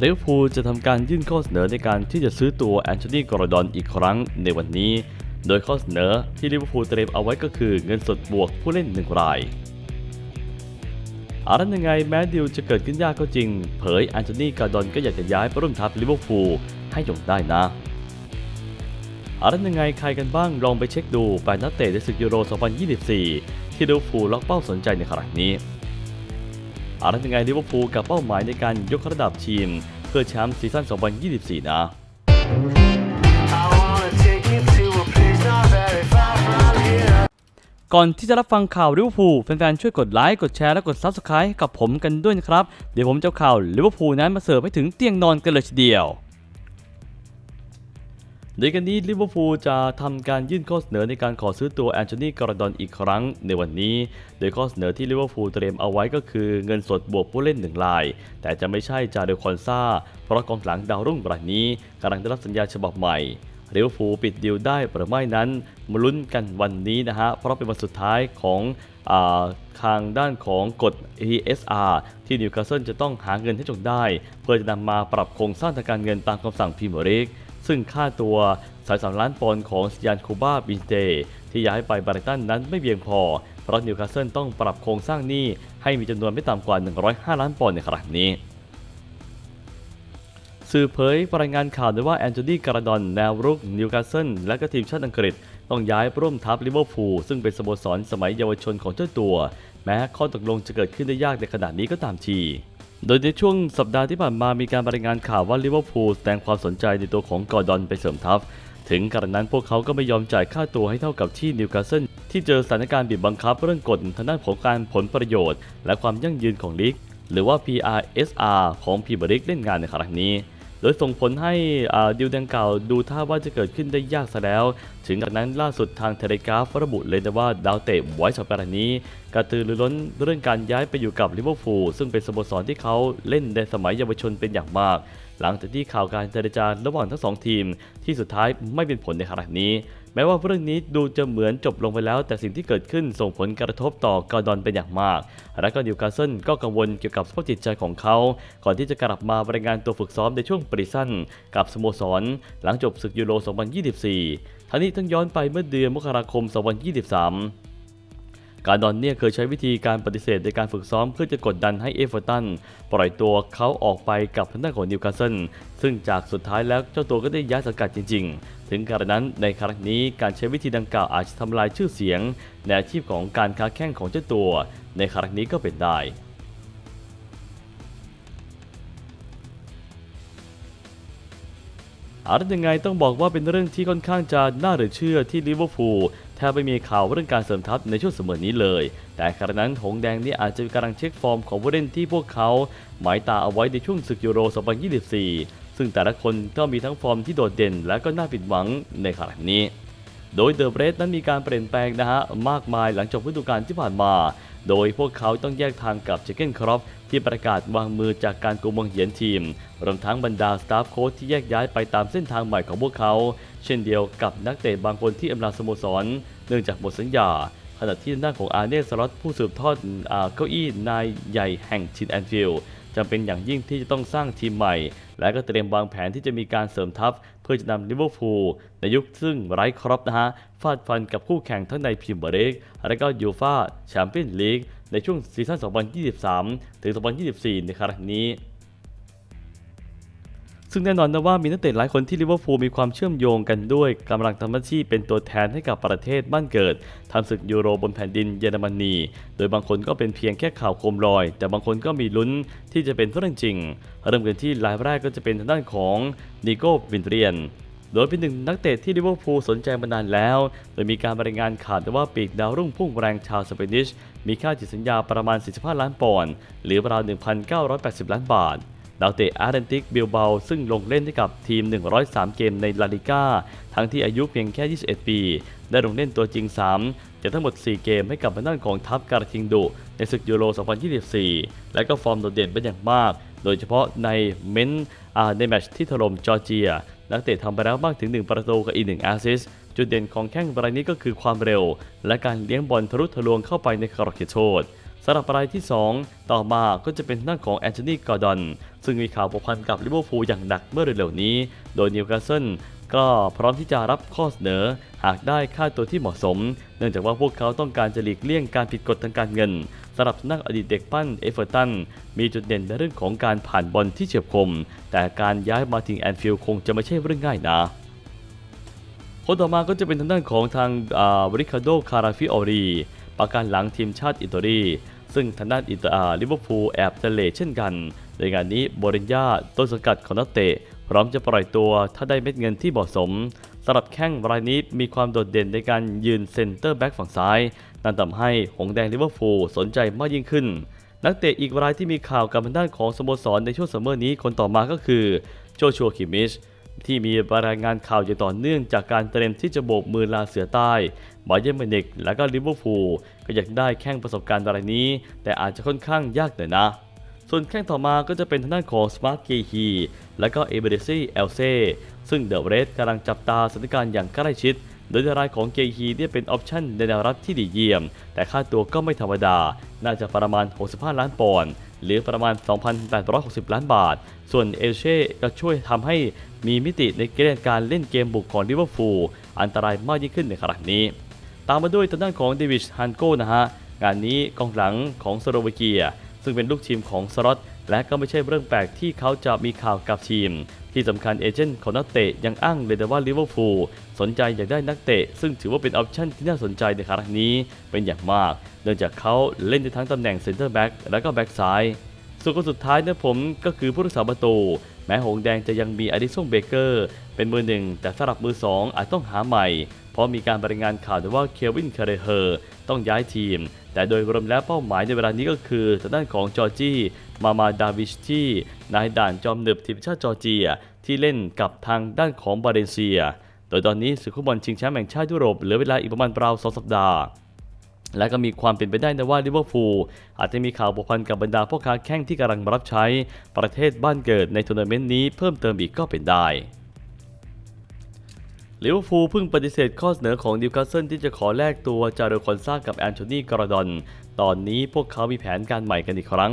เรอัลพูลจะทำการยื่นข้อเสนอในการที่จะซื้อตัวแอนโทนีกอร์ดอนอีกครั้งในวันนี้ โดยข้อเสนอที่ลิเวอร์พูลเตรียมเอาไว้ก็คือเงินสดบวกผู้เล่นหนึ่งรายอารันยังไงแม้ดิวจะเกิดขึ้นยากก็จริง เผยแอนโทนีกอร์ดอนก็อยากจะย้ายไปร่วมทัพลิเวอร์พูลให้จงได้นะอารันยังไงใครกันบ้างลองไปเช็คดูแปดนักเตะในศึกยูโร 2024 ที่ลิเวอร์พูลล็อกเป้าสนใจในครั้งนี้ อารันยังไงลิเวอร์พูลกับเป้าหมายในการยกระดับทีม เพื่อแชมป์ซีซั่น 2024 นะก่อนที่จะรับฟังข่าวลิเวอร์พูลแฟนๆช่วยกดไลค์กดแชร์และกด Subscribe กับผมกันด้วยนะครับ เดี๋ยวผมจะเอาข่าวลิเวอร์พูลนั้นมาเสิร์ฟให้ถึงเตียงนอนกันเลยทีเดียว โดยกันนี้ลิเวอร์พูลจะทำการยื่นข้อเสนอในการขอซื้อตัวแอนโทนีกอร์ดอนอีกครั้งในวันนี้ โดยข้อเสนอที่ลิเวอร์พูลเตรียมเอาไว้ก็คือเงินสดบวกผู้เล่นหนึ่งราย แต่จะไม่ใช่จาเดลคอนซาเพราะกองหลังดาวรุ่งรายนี้กำลังได้รับสัญญาฉบับใหม่ลิเวอร์พูลปิดดีลได้หรือไม่นั้นมาลุ้นกันวันนี้นะฮะ เพราะเป็นวันสุดท้ายของอาทางด้านของกฎ ESR ที่นิวคาสเซิลจะต้องหาเงินให้จงได้ เพื่อจะนำมาปรับโครงสร้างทางการเงินตามคำสั่งพรีเมียร์ลีก ซึ่งค่าตัวสายสามล้านปอนด์ของซิยานคูบาบินเตที่ย้ายไปบาริตันนั้นไม่เพียงพอ เพราะนิวคาสเซิลต้องปรับโครงสร้างหนี้ให้มีจำนวนไม่ต่ำกว่า 105 ล้านปอนด์ในครั้งนี้สื่อเผยรายงานข่าวด้วยว่าแอนโทนีการาดอนแนวรุกนิวคาสเซิลและก็ทีมชาติอังกฤษ ต้องย้ายร่วมทัพลิเวอร์พูลซึ่งเป็นสโมสรสมัยเยาวชนของเจ้าตัว แม้ข้อตกลงจะเกิดขึ้นได้ยากในขณะนี้ก็ตามที โดยในช่วงสัปดาห์ที่ผ่านมามีการรายงานข่าวว่าลิเวอร์พูลแสดงความสนใจในตัวของกอร์ดอนไปเสริมทัพ ถึงกระนั้นพวกเขาก็ไม่ยอมจ่ายค่าตัวให้เท่ากับที่นิวคาสเซิลที่เจอสถานการณ์บีบบังคับเรื่องกฎทางด้านของการผลประโยชน์ และความยั่งยืนของลีกหรือว่า PRSR ของพรีเมียร์ลีกเล่นงานในครั้งนี้ โดยส่งผลให้ดิวดังกล่าวดูท่าว่าจะเกิดขึ้นได้ยากซะแล้ว ถึงกระนั้นล่าสุดทางเทเลกราฟระบุเลยนะว่าดาวเตะไว้สัปดาห์นี้ กระตือรือร้นเรื่องการย้ายไปอยู่กับลิเวอร์พูลซึ่งเป็นสโมสรที่เขาเล่นในสมัยเยาวชนเป็นอย่างมาก หลังจากที่ข่าวการเจรจาระหว่างทั้งสองทีม ที่สุดท้ายไม่เป็นผลในขณะนี้ แม้ว่าเรื่องนี้ดูจะเหมือนจบลงไปแล้ว แต่สิ่งที่เกิดขึ้นส่งผลกระทบต่อกอร์ดอนเป็นอย่างมาก และก็นิวคาสเซิลก็กังวลเกี่ยวกับสภาพจิตใจของเขา ก่อนที่จะกลับมารายงานตัวฝึกซ้อมในช่วงปริสั้นกับสโมสร หลังจบศึกยูโร 2024ทั้งนี้ต้องย้อนไปเมื่อเดือนมกราคม 2023 การดอนเนี่ยเคยใช้วิธีการปฏิเสธในการฝึกซ้อมเพื่อจะกดดันให้เอเวอร์ตันปล่อยตัวเขาออกไปกับทางด้านของนิวคาสเซิลซึ่งจากสุดท้ายแล้วเจ้าตัวก็ได้ย้ายสังกัดจริง ๆ ถึงกระนั้นในครั้งนี้การใช้วิธีดังกล่าวอาจจะทำลายชื่อเสียงในอาชีพของการค้าแข่งของเจ้าตัว ในครั้งนี้ก็เป็นได้อาร์ยังไงต้องบอกว่าเป็นเรื่องที่ค่อนข้างจะน่าเหลือเชื่อที่ลิเวอร์พูล แทบไม่มีข่าวเรื่องการเสริมทัพในช่วงเสมอนี้เลย แต่ขณะนั้นหงแดงนี่อาจจะกำลังเช็คฟอร์มของผู้เล่นที่พวกเขา หมายตาเอาไว้ในช่วงศึกยูโร 2024 ซึ่งแต่ละคนก็มีทั้งฟอร์มที่โดดเด่น และก็น่าผิดหวังในขณะนี้ โดยเดอะเบรสนั้นมีการเปลี่ยนแปลงนะฮะมากมายหลังจบฤดูกาลที่ผ่านมา โดยพวกเขาต้องแยกทางกับเจเกนครอปที่ประกาศวางมือจากการกุมงเหียนทีม รวมทั้งบรรดาสตาฟโค้ชที่แยกย้ายไปตามเส้นทางใหม่ของพวกเขา เช่นเดียวกับนักเตะบางคนที่อำลาสโมสร เนื่องจากหมดสัญญา ขณะที่ด้านของอาร์เนสล็อตผู้สืบทอดอาเก้าอี้นายใหญ่แห่งชินแอนฟิลด์ จำเป็นอย่างยิ่งที่จะต้องสร้างทีมใหม่ และก็เตรียมวางแผนที่จะมีการเสริมทัพ เพื่อจะนำลิเวอร์พูลในยุคซึ่งไร้ครอปนะฮะฟาดฟันกับคู่แข่งทั้งในพรีเมียร์ลีกและก็ยูฟ่าแชมเปี้ยนลีกในช่วงซีซั่น 2023 ถึง 2024 ในครั้งนี้ ซึ่งแน่นอนนะว่ามีนักเตะหลายคนที่ลิเวอร์พูลมีความเชื่อมโยงกันด้วยกำลังทำหน้าที่เป็นตัวแทนให้กับประเทศบ้านเกิดทำศึกยูโรบนแผ่นดินเยอรมนี โดยบางคนก็เป็นเพียงแค่ข่าวโคมลอย แต่บางคนก็มีลุ้นที่จะเป็นเรื่องจริง เริ่มกันที่รายแรกก็จะเป็นทางด้านของนิโก้วินเรียนโดยเป็นหนึ่งนักเตะที่ลิเวอร์พูลสนใจมานานแล้ว โดยมีการรายงานข่าวแต่ว่าปีกดาวรุ่งพุ่งแรงชาวสเปนิชมีค่าจิตสัญญาประมาณ 45 ล้านปอนด์หรือราว 1,980 ล้านบาท ดาวเตะอาร์เรนติกบิลเบาซึ่งลงเล่นให้กับทีม 103 เกมในลาลิก้า ทั้งที่อายุเพียงแค่ 21 ปี ได้ลงเล่นตัวจริง 3จากทั้งหมด 4 เกมให้กับบรรดานของทัพการทิงดุ ในศึกยูโร 2024 และก็ฟอร์มโดดเด่นเป็นอย่างมาก โดยเฉพาะในเมนในแมตช์ที่ถล่มจอร์เจีย นักเตะทำไปแล้วมากถึง 1 ประตูกับอีก 1 แอสซิสจุดเด่นของแข้งรายนี้ก็คือความเร็ว และการเลี้ยงบอลทะลุทะลวงเข้าไปในกรอบเขตโทษ สำหรับรายที่ 2 ต่อมาก็จะเป็นทางด้าของแอนโทนีกอร์ดอนซึ่งมีข่าวผูกพันกับลิเวอร์พูลอย่างหนักเมื่อเร็วๆนี้ โดยนิวคาสเซิลก็พร้อมที่จะรับข้อเสนอ หากได้ค่าตัวที่เหมาะสม เนื่องจากว่าพวกเขาต้องการจะหลีกเลี่ยงการผิดกฎทางการเงินสำหรับนักอดีตเด็กปั้นเอเวอร์ตัน มีจุดเด่นในเรื่องของการผ่านบอลที่เฉียบคม แต่การย้ายมาถึงแอนฟิลด์คงจะไม่ใช่เรื่องง่ายนะคนต่อมาก็จะเป็นทางด้านของทางบริคาโดคาราฟิออรีประการหลังทีมชาติอิตาลี ซึ่งทางด้านอิตาลิเวอร์พูลแอบจะเลเช่นกันในงานนี้โบรินญาต้นสังกัดของนักเตะ พร้อมจะปล่อยตัวถ้าได้เม็ดเงินที่เหมาะสมสำหรับแข้งรายนี้มีความโดดเด่นในการยืนเซนเตอร์แบ็กฝั่งซ้าย นั่นทำให้หงส์แดงลิเวอร์พูลสนใจมากยิ่งขึ้น นักเตะอีกรายที่มีข่าวกับทางด้านของสโมสรในช่วงซัมเมอร์นี้คนต่อมาก็คือโจชัวคิมิช ที่มีรายงานข่าวอย่างต่อเนื่องจากการเตรียมที่จะโบกมือลาเสือใต้บาเยร์นมิวนิกและก็ลิเวอร์พูลก็อยากได้แข้งประสบการณ์รายนี้ แต่อาจจะค่อนข้างยากหน่อยนะ ส่วนแข้งต่อมาก็จะเป็นทางด้านของสมาร์ทเกฮีและก็เอเบเดซี่เอลเซ่ซึ่งเดอะเรสกำลังจับตาสถานการณ์อย่างใกล้ชิด โดยรายของเกฮีเนี่ยเป็นออปชั่นในแนวรับที่ดีเยี่ยม แต่ค่าตัวก็ไม่ธรรมดา น่าจะประมาณ 65 ล้านปอนด์ หรือประมาณ 2,860 ล้านบาท ส่วนเอเช่ก็ช่วยทำให้มีมิติในเกมการเล่นเกมบุกของลิเวอร์พูลอันตรายมากยิ่งขึ้นในครั้งนี้ ตามมาด้วยทางด้านของเดวิชฮันโกนะฮะ งานนี้กองหลังของสโลวาเกีย ซึ่งเป็นลูกทีมของสล็อต และก็ไม่ใช่เรื่องแปลกที่เขาจะมีข่าวกับทีม ที่สำคัญเอเจนต์ของนักเตะยังอ้างเลยนะว่าลิเวอร์พูลสนใจอยากได้นักเตะ ซึ่งถือว่าเป็นออปชั่นที่น่าสนใจในครั้งนี้เป็นอย่างมาก เนื่องจากเขาเล่นได้ทั้งตำแหน่งเซนเตอร์แบ็กและก็แบ็กซ้าย ส่วนคนสุดท้ายนะผมก็คือผู้รักษาประตู แม้หงส์แดงจะยังมีอดิสันเบเกอร์ เป็นมือหนึ่งแต่สำหรับมือสองอาจต้องหาใหม่ เพราะมีการรายงานข่าวด้วยว่าเควินคาเรเฮอร์ต้องย้ายทีม แต่โดยรวมแล้วเป้าหมายในเวลานี้ก็คือทางด้านของจอร์จี้ มามาดาวิชที่นายด่านจอมหนึบทีมชาติจอร์เจีย ที่เล่นกับทางด้านของบาเลนเซีย โดยตอนนี้ศึกฟุตบอลชิงแชมป์แห่งชาติยุโรปเหลือเวลาอีกประมาณราวสองสัปดาห์และก็มีความเป็นไปได้นะว่าลิเวอร์พูลอาจจะมีข่าวผูกพันกับบรรดาพ่อค้าแข้งที่กำลังมารับใช้ประเทศบ้านเกิดในทัวร์นาเมนต์นี้เพิ่มเติมอีกก็เป็นได้ลิเวอร์พูลเพิ่งปฏิเสธข้อเสนอของนิวคาสเซิลที่จะขอแลกตัวจาเรคอนซากับแอนโทนีกราดอน ตอนนี้พวกเขามีแผนการใหม่กันอีกครั้ง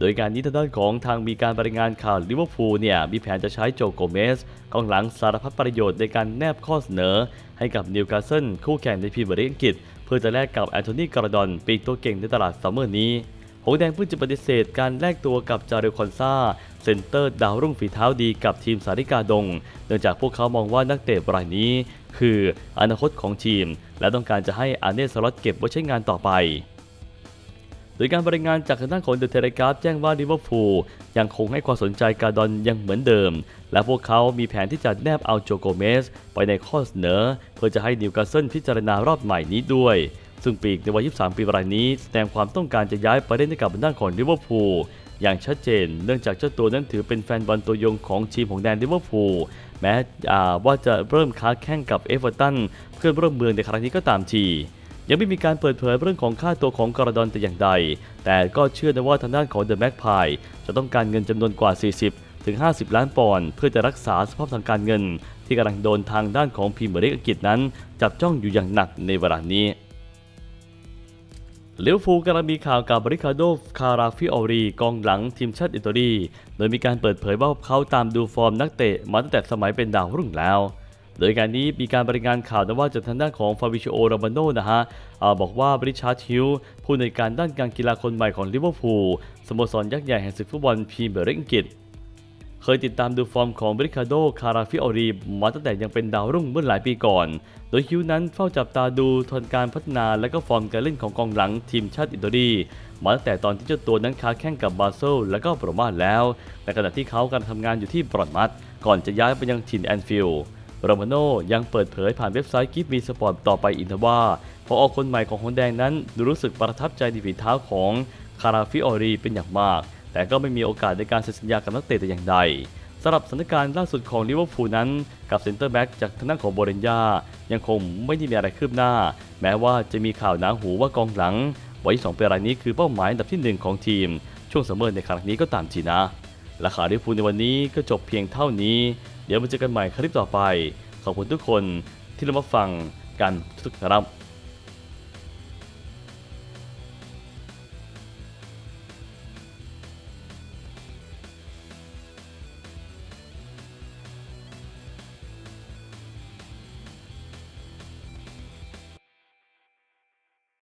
โดยการนี้ทางด้านของทางมีการบรายงานข่าวลิเวอร์พูลเนี่ยมีแผนจะใช้โจโกเมสกองหลังสารพัดประโยชน์ในการแนบข้อเสนอ ให้กับนิวคาสเซิลคู่แข่งในพรีเมียร์ลีกอังกฤษ เพื่อจะแลกกับแอนโทนีกราดอนปีกตัวเก่งในตลาดซัมเมอร์นี้หงแดงเพิ่งจะปฏิเสธการแลกตัวกับจาเรลคอนซาเซนเตอร์ดาวรุ่งฝีเท้าดีกับทีมสาริกาดง เนื่องจากพวกเขามองว่านักเตะรายนี้ คืออนาคตของทีม และต้องการจะให้อาเนสลอตเก็บไว้ใช้งานต่อไป โดยการบริงานจากทางด้านของเดอะเทเลกราฟแจ้งว่าลิเวอร์พูลยังคงให้ความสนใจกาดอนยังเหมือนเดิม และพวกเขามีแผนที่จะแนบเอาโจโกเมส ไปในข้อเสนอ เพื่อจะให้นิวคาสเซิลพิจารณารอบใหม่นี้ด้วย ซึ่งปีกในวัย 23 ปีรายนี้ แสดงความต้องการจะย้ายไปเล่นให้กับด้านของลิเวอร์พูลอย่างชัดเจน เนื่องจากเจ้าตัวนั้นถือเป็นแฟนบอลตัวยงของทีมของแดนลิเวอร์พูลแม้ว่าจะเริ่มค้าแข่งกับเอเวอร์ตันเพื่อนร่วมเมืองในครั้งนี้ก็ตามที ยังไม่มีการเปิดเผยเรื่องของค่าตัวของกระดอนแต่อย่างใด แต่ก็เชื่อนะว่าทางด้านของเดอะแม็กพายจะต้องการเงินจำนวนกว่า 40 ถึง 50 ล้านปอนด์เพื่อจะรักษาสภาพทางการเงิน ที่กำลังโดนทางด้านของพรีเมียร์ลีกอังกฤษนั้น จับจ้องอยู่อย่างหนักในเวลานี้เลวอร์พูกำลังมีข่าวกับบริคาโด คาราฟิออรี กองหลังทีมชาติอิตาลี โดยมีการเปิดเผยว่าเขาตามดูฟอร์มนักเตะมาตั้งแต่สมัยเป็นดาวรุ่งแล้ว โดยการนี้มีการบริงานข่าวนะว่าจากทางด้านของฟาบิชิโอโรมาโนนะฮะอบอกว่าบริชาร์ดฮิลผู้ในการด้านการกีฬาคนใหม่ของลิเวอร์พูลสโมสรยักษ์ใหญ่แห่งศึกฟุตบอลพรีเมียร์ลีกอังกฤษเคยติดตามดูฟอร์มของบริคาโด คาราฟิออรี มาตั้งแต่ยังเป็นดาวรุ่งเมื่อหลายปีก่อน โดยฮิวนั้นเฝ้าจับตาดูทนการพัฒนาและก็ฟอร์มการเล่นของกองหลังทีมชาติอิตาลี มาตั้งแต่ตอนที่เจ้าตัวนั้นค้าแข่งกับบาเซลและก็โปรมาแล้วในขณะที่เขากำลังทำงานอยู่ที่บรอนมัดก่อนจะย้ายไปยังถิ่นแอนฟิลด์ โรมาโนยังเปิดเผยผ่านเว็บไซต์กิฟมีสปอร์ตต่อไปอินทว่าพอออกคนใหม่ของคนแดงนั้นดูรู้สึกประทับใจในฝีเท้าของคาราฟิออรีเป็นอย่างมาก แต่ก็ไม่มีโอกาสในการเซ็นสัญญากับนักเตะแต่อย่างใดสำหรับสถานการณ์ล่าสุดของลิเวอร์พูลนั้น กับเซ็นเตอร์แบ็กจากทางด้านของโบเรนยายังคงไม่ได้มีอะไรคืบหน้า แม้ว่าจะมีข่าวหนาหูว่ากองหลังวัย2ปีรายนี้คือเป้าหมายอันดับที่ 1 ของทีม ช่วงซัมอในครั้งนี้ก็ตามทีนะราคาลิเวอร์พูลในวันนี้ก็จบเพียงเท่านี้ เดี๋ยวมาเจอกันใหม่คลิปต่อไป ขอบคุณทุกคนที่รับฟังกันทุกครับ